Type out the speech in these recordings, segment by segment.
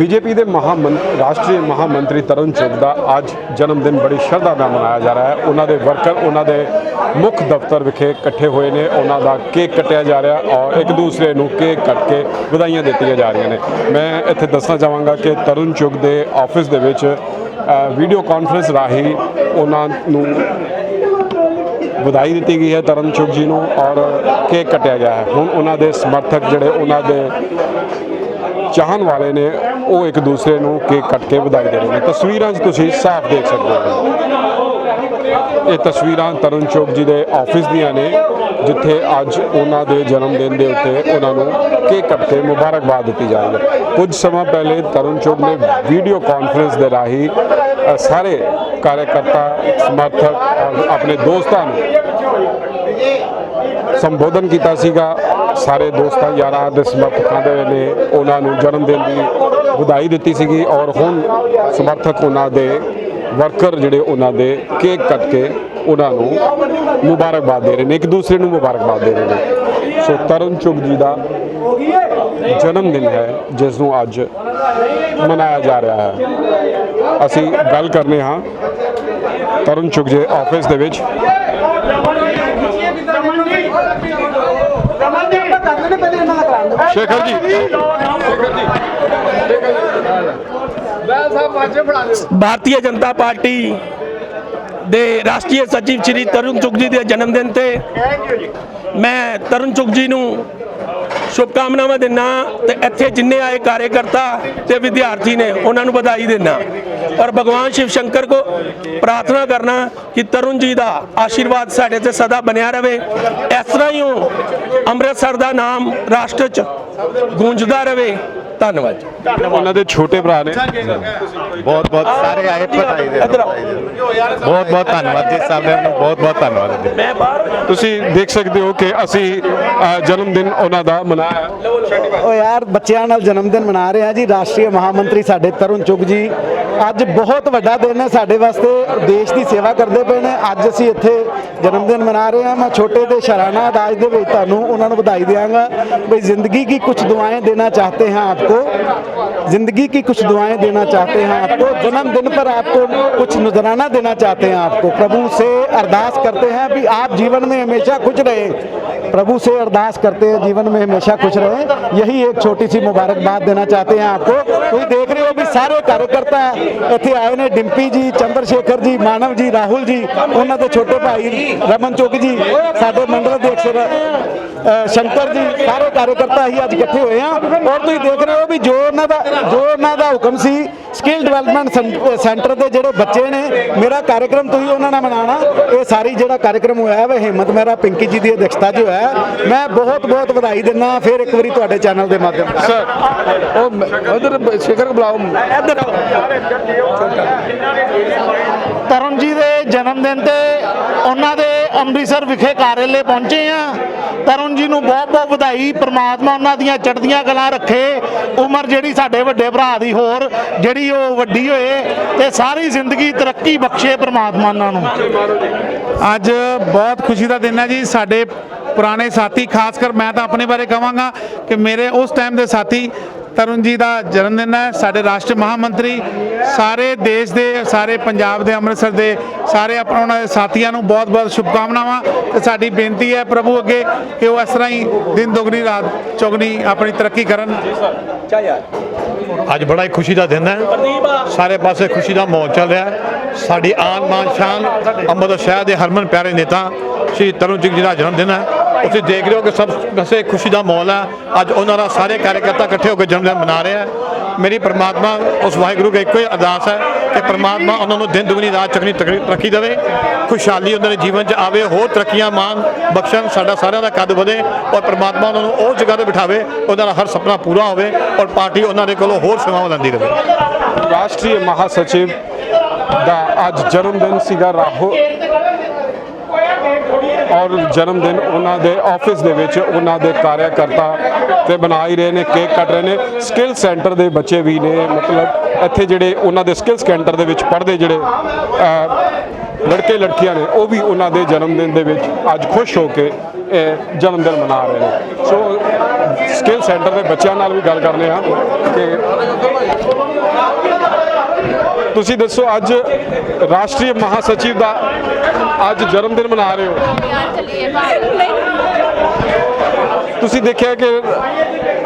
BJP ਦੇ ਮਹਾਮੰਤਰੀ ਰਾਸ਼ਟਰੀ ਮਹਾਮੰਤਰੀ ਤਰੁਣ ਚੁੱਗ ਦਾ ਅੱਜ ਜਨਮ ਦਿਨ ਬੜੀ ਸ਼ਰਧਾ ਨਾਲ ਮਨਾਇਆ ਜਾ ਰਿਹਾ ਹੈ। ਉਹਨਾਂ ਦੇ ਵਰਕਰ, ਉਹਨਾਂ ਦੇ ਮੁੱਖ ਦਫ਼ਤਰ ਵਿਖੇ ਇਕੱਠੇ ਹੋਏ ਨੇ। ਉਹਨਾਂ ਦਾ ਕੇਕ ਕੱਟਿਆ ਜਾ ਰਿਹਾ ਔਰ ਇੱਕ ਦੂਸਰੇ ਨੂੰ ਕੇਕ ਕੱਟ ਕੇ ਵਧਾਈਆਂ ਦਿੱਤੀਆਂ ਜਾ ਰਹੀਆਂ ਨੇ। ਮੈਂ ਇੱਥੇ ਦੱਸਣਾ ਚਾਹਾਂਗਾ ਕਿ ਤਰੁਣ ਚੁੱਗ ਦੇ ਆਫਿਸ ਦੇ ਵਿੱਚ ਵੀਡੀਓ ਕਾਨਫਰੰਸ ਰਾਹੀਂ ਉਹਨਾਂ ਨੂੰ ਵਧਾਈ ਦਿੱਤੀ ਗਈ ਹੈ ਤਰੁਣ ਚੁੱਗ ਜੀ ਨੂੰ ਔਰ ਕੇਕ ਕੱਟਿਆ ਗਿਆ ਹੈ। ਹੁਣ ਉਹਨਾਂ ਦੇ ਸਮਰਥਕ ਜਿਹੜੇ ਉਹਨਾਂ ਦੇ ਚਾਹਣ ਵਾਲੇ ਨੇ, ਉਹ ਇੱਕ ਦੂਸਰੇ ਨੂੰ ਕੇਕ ਕੱਟ ਕੇ ਵਧਾਈ ਦੇ ਰਹੇ ਨੇ। ਤਸਵੀਰਾਂ 'ਚ ਤੁਸੀਂ ਸਾਫ਼ ਦੇਖ ਸਕਦੇ ਹੋ। ਇਹ ਤਸਵੀਰਾਂ ਤਰੁਣ ਚੁੱਗ ਜੀ ਦੇ ਆਫਿਸ ਦੀਆਂ ਨੇ, ਜਿੱਥੇ ਅੱਜ ਉਹਨਾਂ ਦੇ ਜਨਮ ਦਿਨ ਦੇ ਉੱਤੇ ਉਹਨਾਂ ਨੂੰ ਕੇਕ ਕੱਟ ਕੇ ਮੁਬਾਰਕਬਾਦ ਦਿੱਤੀ ਜਾ ਰਹੀ ਹੈ। ਕੁਝ ਸਮਾਂ ਪਹਿਲੇ ਤਰੁਣ ਚੁੱਗ ਨੇ ਵੀਡੀਓ ਕਾਨਫਰੰਸ ਦੇ ਰਾਹੀਂ ਸਾਰੇ ਕਾਰਜਕਰਤਾ ਸਮਰਥਕ ਆਪਣੇ ਦੋਸਤਾਂ ਨੂੰ ਸੰਬੋਧਨ ਕੀਤਾ ਸੀਗਾ। ਸਾਰੇ ਦੋਸਤਾਂ, ਯਾਰਾਂ ਦੇ ਸਮਰਥਕਾਂ ਦੇ ਨੇ, ਉਹਨਾਂ ਨੂੰ ਜਨਮ ਦਿਨ ਦੀ ਵਧਾਈ ਦਿੱਤੀ ਸੀਗੀ ਔਰ ਹੁਣ ਸਮਰਥਕ ਉਹਨਾਂ ਦੇ ਵਰਕਰ ਜਿਹੜੇ ਉਹਨਾਂ ਦੇ ਕੇਕ ਕੱਟ ਕੇ ਉਹਨਾਂ ਨੂੰ ਮੁਬਾਰਕਬਾਦ ਦੇ ਰਹੇ ਨੇ, ਇੱਕ ਦੂਸਰੇ ਨੂੰ ਮੁਬਾਰਕਬਾਦ ਦੇ ਰਹੇ ਨੇ। ਸੋ ਤਰੁਣ ਚੁਗ ਜੀ ਦਾ ਜਨਮ ਦਿਨ ਹੈ, ਜਿਸ ਨੂੰ ਅੱਜ ਮਨਾਇਆ ਜਾ ਰਿਹਾ ਹੈ। ਅਸੀਂ ਗੱਲ ਕਰਨੇ ਹਾਂ ਤਰੁਣ ਚੁਗ ਜੀ ਆਫਿਸ ਦੇ ਵਿੱਚ। ਸ਼ੇਖਰ ਜੀ। ਭਾਰਤੀ ਜਨਤਾ ਪਾਰਟੀ ਦੇ ਰਾਸ਼ਟਰੀ ਸਚਿਵ ਸ਼੍ਰੀ ਤਰੁਣ ਚੁਗ ਜੀ ਦੇ ਜਨਮ ਦਿਨ ਤੇ ਮੈਂ ਤਰੁਣ ਚੁਗ ਜੀ ਨੂੰ ਸ਼ੁਭਕਾਮਨਾਵਾਂ ਦਿੰਦਾ ਤੇ ਇੱਥੇ ਜਿੰਨੇ ਆਏ ਕਾਰਜਕਰਤਾ ਤੇ ਵਿਦਿਆਰਥੀ ਨੇ, ਉਹਨਾਂ ਨੂੰ ਵਧਾਈ ਦਿੰਦਾ ਔਰ ਭਗਵਾਨ ਸ਼ਿਵ ਸ਼ੰਕਰ ਕੋ ਪ੍ਰਾਰਥਨਾ ਕਰਨਾ ਕਿ ਤਰੁਣ ਜੀ ਦਾ ਆਸ਼ੀਰਵਾਦ ਸਾਡੇ ਤੇ ਸਦਾ ਬਣਿਆ ਰਵੇ। ਇਸ ਤਰ੍ਹਾਂ ਹੀ ਉਹ ਅੰਮ੍ਰਿਤਸਰ ਦਾ ਨਾਮ ਰਾਸ਼ਟਰ ਚ ਗੂੰਜਦਾ ਰਵੇ। ਧੰਨਵਾਦ ਜੀ। ਉਹਨਾਂ ਦੇ ਛੋਟੇ ਭਰਾ ਨੇ। ਬਹੁਤ ਬਹੁਤ ਸਾਰੇ ਆਏ ਵਧਾਈ ਦੇ। ਬਹੁਤ ਬਹੁਤ ਧੰਨਵਾਦ ਜੀ ਸਾਹਿਬ ਨੂੰ ਬਹੁਤ ਬਹੁਤ ਧੰਨਵਾਦ ਜੀ। ਮੈਂ ਬਾਹਰ ਤੁਸੀਂ ਦੇਖ ਸਕਦੇ ਹੋ ਕਿ ਅਸੀਂ ਜਨਮ ਦਿਨ ਉਹਨਾਂ ਦਾ ਮਨਾਇਆ। ਓ ਯਾਰ ਬੱਚਿਆਂ ਨਾਲ ਜਨਮ ਦਿਨ ਮਨਾ ਰਹੇ ਆ ਜੀ। ਰਾਸ਼ਟਰੀ ਮਹਾਮੰਤਰੀ ਸਾਡੇ ਤਰੁਣ ਚੁਗ ਜੀ ਅੱਜ ਬਹੁਤ ਵੱਡਾ ਦਿਨ ਹੈ ਸਾਡੇ ਵਾਸਤੇ। ਦੇਸ਼ ਦੀ ਸੇਵਾ ਕਰਦੇ ਪਏ ਨੇ। ਅੱਜ ਅਸੀਂ ਇੱਥੇ ਜਨਮ ਦਿਨ ਮਨਾ ਰਹੇ ਹਾਂ। ਮੈਂ ਛੋਟੇ ਤੇ ਸ਼ਰਾਨਾ ਅੰਦਾਜ਼ ਦੇ ਵਿੱਚ ਤੁਹਾਨੂੰ ਉਹਨਾਂ ਨੂੰ ਵਧਾਈ ਦਿਆਂਗਾ। ਵੀ ਜ਼ਿੰਦਗੀ ਕੀ ਕੁਝ ਦੁਆएं ਦੇਣਾ ਚਾਹਤੇ ਹਾਂ ਆਪਕੋ। ज़िंदगी की कुछ दुआएँ देना चाहते हैं आपको, जन्मदिन पर आपको कुछ नजराना देना चाहते हैं आपको। प्रभु से अरदास करते हैं भी आप जीवन में हमेशा खुश रहे। प्रभु से अरदास करते हैं, जीवन में हमेशा खुश रहे। यही एक छोटी सी मुबारकबाद देना चाहते हैं आपको। कोई देख रहे हो भी सारे कार्यकर्ता इतने आए ने डिम्पी जी, चंद्रशेखर जी, मानव जी, राहुल जी, उन्होंने तो छोटे भाई, रमन चौक जी, साढ़े मंडल अध्यक्ष शंकर जी, सारे कार्यकर्ता ही अच्छे हुए हैं। और तुम देख रहे हो भी जो उन्होंने ਜੋ ਉਹਨਾਂ ਦਾ ਹੁਕਮ ਸੀ ਸਕਿੱਲ ਡਿਵੈਲਪਮੈਂਟ ਸੈਂਟਰ ਦੇ ਜਿਹੜੇ ਬੱਚੇ ਨੇ ਮੇਰਾ ਕਾਰਜਕ੍ਰਮ ਤੁਸੀਂ ਉਹਨਾਂ ਨਾਲ ਮਨਾਉਣਾ। ਇਹ ਸਾਰੀ ਜਿਹੜਾ ਕਾਰਜਕ੍ਰਮ ਹੋਇਆ ਵਾ ਹਿੰਮਤ ਮੇਰਾ ਪਿੰਕੀ ਜੀ ਦੀ ਅਧਿਕਸ਼ਤਾ 'ਚ ਹੋਇਆ ਮੈਂ ਬਹੁਤ ਬਹੁਤ ਵਧਾਈ ਦਿੰਦਾ ਫਿਰ ਇੱਕ ਵਾਰੀ ਤੁਹਾਡੇ ਚੈਨਲ ਦੇ ਮਾਧਿਅਮ ਸਰ ਉਹ ਉਧਰ ਸ਼ੇਖਰ ਬੁਲਾਓ। ਇੱਧਰ ਆਓ। ਦੇ ਜਨਮ ਦਿਨ ਤੇ ਉਹਨਾਂ ਦੇ ਅੰਮ੍ਰਿਤਸਰ ਵਿਖੇ ਕਾਰਜਾਲੇ ਪਹੁੰਚੇ ਆ। ਤਰੁਣ ਜੀ ਨੂੰ ਬਹੁਤ ਬਹੁਤ ਵਧਾਈ। ਪ੍ਰਮਾਤਮਾ ਉਹਨਾਂ ਦੀਆਂ ਚੜ੍ਹਦੀਆਂ ਕਲਾਂ ਰੱਖੇ। ਉਮਰ ਜਿਹੜੀ ਸਾਡੇ ਵੱਡੇ ਭਰਾ ਦੀ ਹੋਰ, ਜਿਹੜੀ ਉਹ ਵੱਡੀ ਹੋਏ ਤੇ ਸਾਰੀ ਜ਼ਿੰਦਗੀ ਤਰੱਕੀ ਬਖਸ਼ੇ ਪ੍ਰਮਾਤਮਾ ਉਹਨਾਂ ਨੂੰ। ਅੱਜ ਬਹੁਤ ਖੁਸ਼ੀ ਦਾ ਦਿਨ ਹੈ ਜੀ। ਸਾਡੇ ਪੁਰਾਣੇ ਸਾਥੀ, ਖਾਸ ਕਰ ਮੈਂ ਤਾਂ ਆਪਣੇ ਬਾਰੇ ਕਹਾਂਗਾ ਕਿ ਮੇਰੇ ਉਸ ਟਾਈਮ ਦੇ ਸਾਥੀ ਤਰੁਣ ਜੀ ਦਾ ਜਨਮ ਦਿਨ ਹੈ। ਸਾਡੇ ਰਾਸ਼ਟਰ ਮਹਾਮੰਤਰੀ, ਸਾਰੇ ਦੇਸ਼ ਦੇ, ਸਾਰੇ ਪੰਜਾਬ ਦੇ, ਅੰਮ੍ਰਿਤਸਰ ਦੇ ਸਾਰੇ ਆਪਣਾ ਉਹਨਾਂ ਦੇ ਸਾਥੀਆਂ ਨੂੰ ਬਹੁਤ-ਬਹੁਤ ਸ਼ੁਭਕਾਮਨਾਵਾਂ ਤੇ ਸਾਡੀ ਬੇਨਤੀ ਹੈ ਪ੍ਰਭੂ ਅੱਗੇ ਕਿ ਉਹ ਇਸ ਤਰ੍ਹਾਂ ਹੀ ਦਿਨ ਦੁਗਣੀ ਰਾਤ ਚੌਗਣੀ ਆਪਣੀ ਤਰੱਕੀ ਕਰਨ। ਅੱਜ ਬੜਾ ਹੀ ਖੁਸ਼ੀ ਦਾ ਦਿਨ ਹੈ। ਸਾਰੇ ਪਾਸੇ ਖੁਸ਼ੀ ਦਾ ਮਾਹੌਲ ਚੱਲ ਰਿਹਾ ਸਾਡੀ ਆਨ ਮਾਨ ਸ਼ਾਨ ਅੰਮ੍ਰਿਤਸਰ ਸ਼ਹਿਰ ਦੇ ਹਰਮਨ ਪਿਆਰੇ ਨੇਤਾ ਸ਼੍ਰੀ ਤਰੁਣ ਸਿੰਘ ਜੀ ਦਾ ਜਨਮ ਦਿਨ ਹੈ। ਤੁਸੀਂ ਦੇਖ ਰਹੇ ਹੋ ਕਿ ਸਭ ਪਾਸੇ ਖੁਸ਼ੀ ਦਾ ਮਾਹੌਲ ਹੈ। ਅੱਜ ਉਹਨਾਂ ਦਾ ਸਾਰੇ ਕਾਰਜਕਰਤਾ ਇਕੱਠੇ ਹੋ ਕੇ ਜਨਮ ਦਿਨ ਮਨਾ ਰਹੇ ਹੈ। ਮੇਰੀ ਪ੍ਰਮਾਤਮਾ ਉਸ ਵਾਹਿਗੁਰੂ ਕੇ ਇੱਕੋ ਹੀ ਅਰਦਾਸ ਹੈ ਕਿ ਪ੍ਰਮਾਤਮਾ ਉਹਨਾਂ ਨੂੰ ਦਿਨ ਦੁਗਣੀ ਰਾਤ ਚੰਗਣੀ ਤਰੱਕੀ ਦੇਵੇ, ਖੁਸ਼ਹਾਲੀ ਉਹਨਾਂ ਦੇ ਜੀਵਨ 'ਚ ਆਵੇ, ਹੋਰ ਤਰੱਕੀਆਂ ਮਾਨ ਬਖਸ਼ਣ, ਸਾਡਾ ਸਾਰਿਆਂ ਦਾ ਕੱਦ ਵਧੇ ਔਰ ਪ੍ਰਮਾਤਮਾ ਉਹਨਾਂ ਨੂੰ ਉਹ ਜਗ੍ਹਾ ਤੇ ਬਿਠਾਵੇ, ਉਹਨਾਂ ਦਾ ਹਰ ਸੁਪਨਾ ਪੂਰਾ ਹੋਵੇ ਔਰ ਪਾਰਟੀ ਉਹਨਾਂ ਦੇ ਕੋਲੋਂ ਹੋਰ ਸੇਵਾਵਾਂ ਲੈਂਦੀ ਰਹੇ। ਰਾਸ਼ਟਰੀ ਮਹਾਸਚਿਵ ਦਾ ਅੱਜ ਜਨਮ ਦਿਨ ਸੀਗਾ ਰਾਹੁਲ ਔਰ ਜਨਮ ਦਿਨ ਉਹਨਾਂ ਦੇ ਆਫਿਸ ਦੇ ਵਿੱਚ ਉਹਨਾਂ ਦੇ ਕਾਰਜਕਰਤਾ ਤੇ ਬਣਾ ਹੀ ਰਹੇ ਨੇ ਕੇਕ ਕੱਟ ਰਹੇ ਨੇ। ਸਕਿੱਲ ਸੈਂਟਰ ਦੇ ਬੱਚੇ ਵੀ ਨੇ, ਮਤਲਬ ਇੱਥੇ ਜਿਹੜੇ ਉਹਨਾਂ ਦੇ ਸਕਿੱਲ ਸੈਂਟਰ ਦੇ ਵਿੱਚ ਪੜ੍ਹਦੇ ਜਿਹੜੇ ਲੜਕੇ ਲੜਕੀਆਂ ਨੇ, ਉਹ ਵੀ ਉਹਨਾਂ ਦੇ ਜਨਮ ਦਿਨ ਦੇ ਵਿੱਚ ਅੱਜ ਖੁਸ਼ ਹੋ ਕੇ, ਇਹ ਜਨਮ ਦਿਨ ਮਨਾ ਰਹੇ ਨੇ। ਸੋ ਸਕਿੱਲ ਸੈਂਟਰ ਦੇ ਬੱਚਿਆਂ ਨਾਲ ਵੀ ਗੱਲ ਕਰਨੇ ਆ ਕਿ ਤੁਸੀਂ ਦੱਸੋ, ਅੱਜ ਰਾਸ਼ਟਰੀ ਮਹਾਸਚਿਵ ਦਾ ਅੱਜ ਜਨਮ ਦਿਨ ਮਨਾ ਰਹੇ ਹੋ। ਤੁਸੀਂ ਦੇਖਿਆ ਕਿ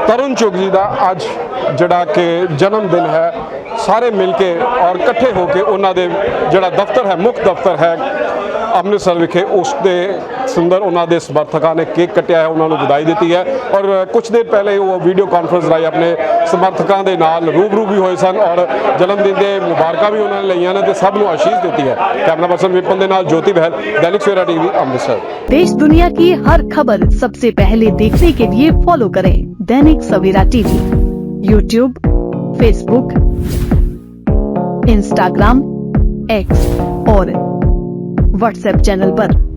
ਤਰੁਣ ਚੁਗ ਜੀ ਦਾ ਅੱਜ ਜਿਹੜਾ ਕਿ ਜਨਮ ਦਿਨ ਹੈ, ਸਾਰੇ ਮਿਲ ਕੇ ਔਰ ਇਕੱਠੇ ਹੋ ਕੇ ਉਹਨਾਂ ਦੇ ਜਿਹੜਾ ਦਫ਼ਤਰ ਹੈ, ਮੁੱਖ ਦਫ਼ਤਰ ਹੈ ਅੰਮ੍ਰਿਤਸਰ ਵਿਖੇ ਉਸ ਦੇ ਸੁੰਦਰ ਉਹਨਾਂ ਦੇ ਸਮਰਥਕਾਂ ਨੇ ਕੇਕ ਕੱਟਿਆ ਹੈ ਉਹਨਾਂ ਨੂੰ ਵਧਾਈ ਦਿੱਤੀ ਹੈ ਔਰ ਕੁਝ ਦੇਰ ਪਹਿਲੇ ਉਹ ਵੀਡੀਓ ਕਾਨਫਰੰਸ ਰਾਹੀਂ ਆਪਣੇ ਸਮਰਥਕਾਂ ਦੇ ਨਾਲ ਰੂਬਰੂ ਵੀ ਹੋਏ ਸਨ ਔਰ ਜਨਮ ਦਿਨ ਦੇ ਮੁਬਾਰਕਾਂ ਵੀ ਉਹਨਾਂ ਨੇ ਲਈਆਂ ਨੇ ਤੇ ਸਭ ਨੂੰ ਆਸ਼ੀਸ਼ ਦਿੱਤੀ ਹੈ ਕੈਮਰਾ ਪਰਸਨ ਵਿਪਨ ਦੇ ਨਾਲ ਜੋਤੀ ਬਹਿਲ ਦੈਨਿਕ ਸਵੇਰਾ ਟੀਵੀ ਅੰਮ੍ਰਿਤਸਰ देश दुनिया की हर खबर सबसे पहले देखने के लिए फॉलो करें Dainik Savera TV YouTube Facebook Instagram X और व्हाट्सएप चैनल पर।